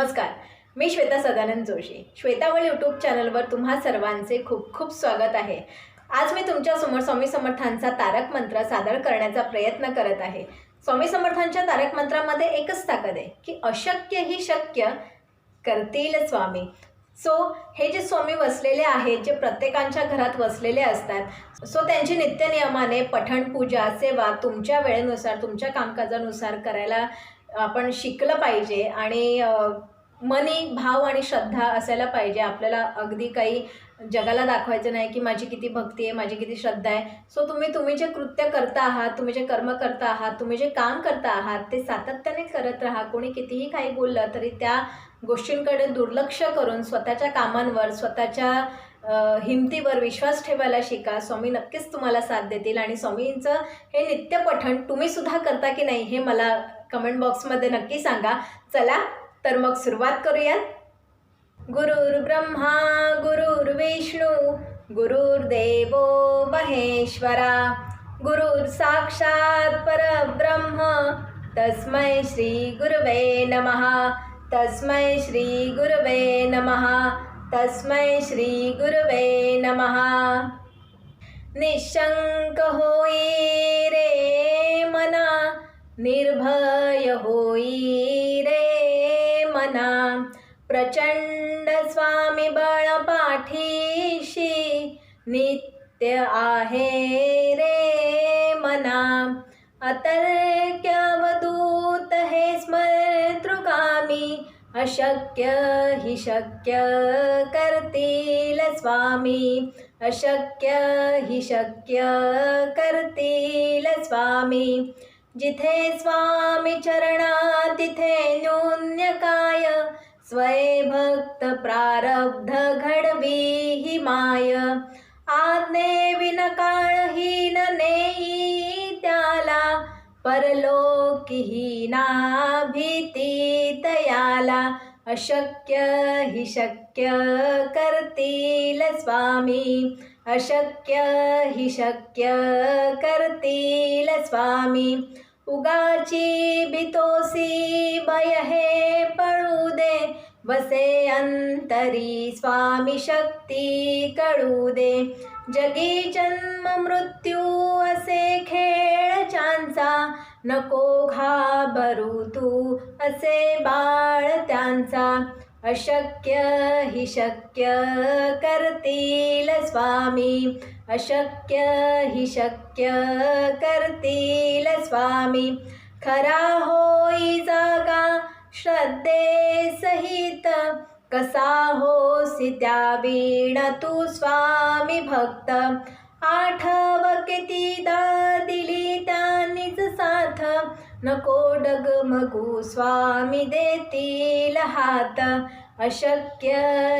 नमस्कार. मी श्वेता सदानंद जोशी. श्वेतावळ यूट्यूब चॅनलवर तुम्हा सर्वांचे खूप खूप स्वागत आहे. आज मी तुमच्यासमोर स्वामी समर्थांचा तारक मंत्र सादर करण्याचा प्रयत्न करत आहे. स्वामी समर्थांच्या तारक मंत्रामध्ये एकच ताकद आहे की अशक्य ही शक्य करतील स्वामी. सो हे जे स्वामी वसलेले आहेत जे प्रत्येकांच्या घरात वसलेले असतात सो त्यांची नित्यनियमाने पठण पूजा सेवा तुमच्या वेळेनुसार तुमच्या कामकाजानुसार करायला आपण शिकलं पाहिजे आणि मनी भाव आणि श्रद्धा असायला पाहिजे. आपल्याला अगदी काही जगाला दाखवायचं नाही की माझी किती भक्ती आहे माझी किती श्रद्धा आहे. सो तुम्ही तुम्ही जे कृत्य करता आहात तुम्ही जे कर्म करता आहात तुम्ही जे काम करता आहात ते सातत्याने करत राहा. कोणी कितीही काही बोललं तरी त्या गोष्टींकडे दुर्लक्ष करून स्वतःच्या कामांवर स्वतःच्या हिमतीवर विश्वास ठेवायला शिका. स्वामी नक्कीच तुम्हाला साथ देतील आणि स्वामींचं हे नित्यपठण तुम्ही सुद्धा करता की नाही हे मला कमेंट बॉक्समध्ये नक्की सांगा. चला तर मग सुरुवात करूयात. गुरुर्ब्रह्मा गुरुर्विष्णू गुरुर्देव महेश्वरा गुरुर साक्षात परब्रह्म तस्मै श्री गुरवे नमः तस्मै श्री गुरवे नमः. तस्मै श्री गुरवे नमः। निशंक होई रे मना निर्भय होई रे मना। प्रचंड स्वामी बळ पाठीशी नित्य आहे रे मना। अतर्क्य अशक्य हि शक्य करतील स्वामी. अशक्य हि शक्य करतील स्वामी. जिथे स्वामी चरणा तिथे न्यून्य काय? स्वयंभक्त प्रारब्ध घडवी ही माय. आज्ञे विनकाळहीन नेई. परलोकीही ना भीती तयाला अशक्य हि शक्य करतील स्वामी अशक्य हि शक्य करतील स्वामी. उगाची बितोसी भय हे पळू दे वसे अंतरी स्वामी शक्ती कळू दे. जगी जन्म मृत्यू असे खेळ चांचा नको घाबरू तू असे बाळ त्यांचा. अशक्य हि शक्य करतील स्वामी. अशक्य हि शक्य करतील स्वामी. खरा होई जागा श्रद्धे कसा होसी त्या वीण तू स्वामी भक्त? आठव कितीदा दिली त्यांनीच साथ. नको डगमगू स्वामी देतील हात. अशक्य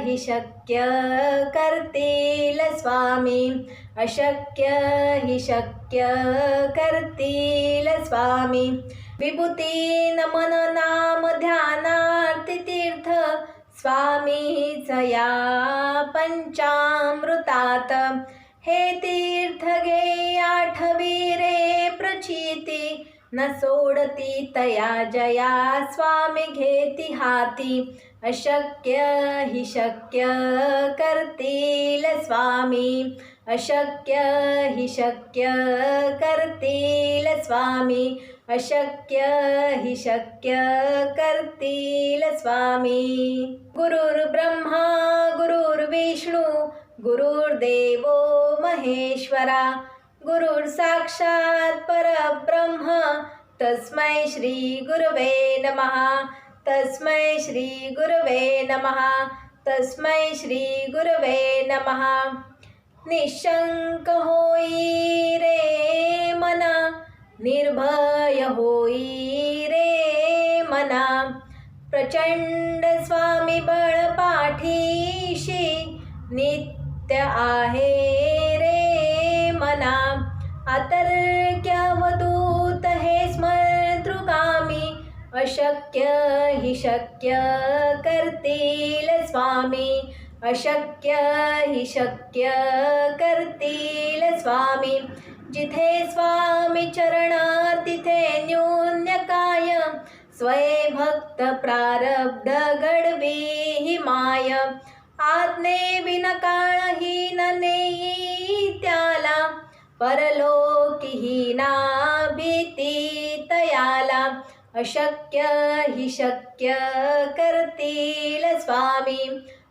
हि शक्य करतील स्वामी. अशक्य हि शक्य करतील स्वामी. विभूती नमन नाम ध्यानार्थी तीर्थ. स्वामीच या पंचामृतात। हे तीर्थ घे आठवी रे प्रचिती। न सोडती तया जया स्वामी घेती हाती। अशक्य हि शक्य करतील स्वामी। अशक्य हि शक्य करतील स्वामी. अशक्य हि शक्य करतील स्वामी. गुरुर्ब्रह्मा गुरुर्विष्णू गुरुर्देवो महेश्वरा. गुरुर्साक्षात् परब्रह्म. तस्मै श्री गुरवे नमः. तस्मै श्री गुरवे नमः. तस्मै श्री गुरवे नमः. निशंक होई रे मना निर्भय होई रे मना। प्रचंड स्वामी बळ पाठीशी नित्य आहे रे मना। अतर्क्यवदूत हे स्मर्तृकामी अशक्य हि शक्य करतील स्वामी। अशक्य ही शक्य करतील स्वामी. जिथे स्वामी चरणा तिथे न्यून्य काय स्वये भक्त प्रारब्ध घडवी ही माय. आज्ञे बिन काळही न नेई त्याला ना भीती तयाला. अशक्य ही शक्य करतील स्वामी.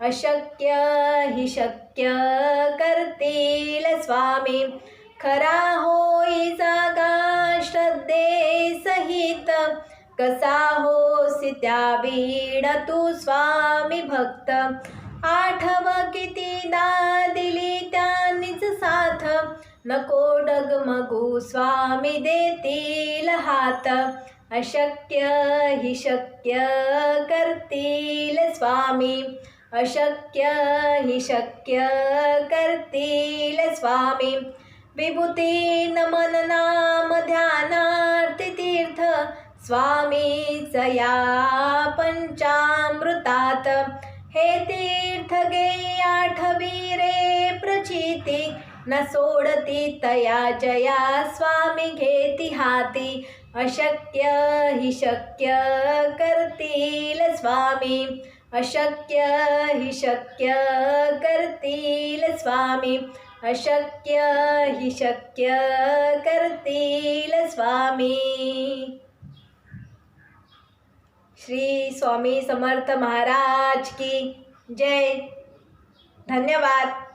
अशक्य हि शक्य करतील स्वामी. खरा होई जागा श्रद्धे सहित. कसा होसी त्या वीण तू स्वामी भक्त. आठव कितीदा दिली त्यांनीच साथ. नको डगमगू स्वामी देतील हात. अशक्य हि शक्य करतील स्वामी. अशक्य हि शक्य करतील स्वामी. विभूती नमन नाम ध्यानार्थी तीर्थ स्वामीच या पंचामृतात. हे तीर्थ गे आठवी रे प्रचिती. न सोडती तया जया स्वामी घेती हाती. अशक्य हि शक्य करतील स्वामी. अशक्य हि शक्य करतील स्वामी. अशक्य हि शक्य करतील स्वामी. श्री स्वामी समर्थ महाराज की जय. धन्यवाद.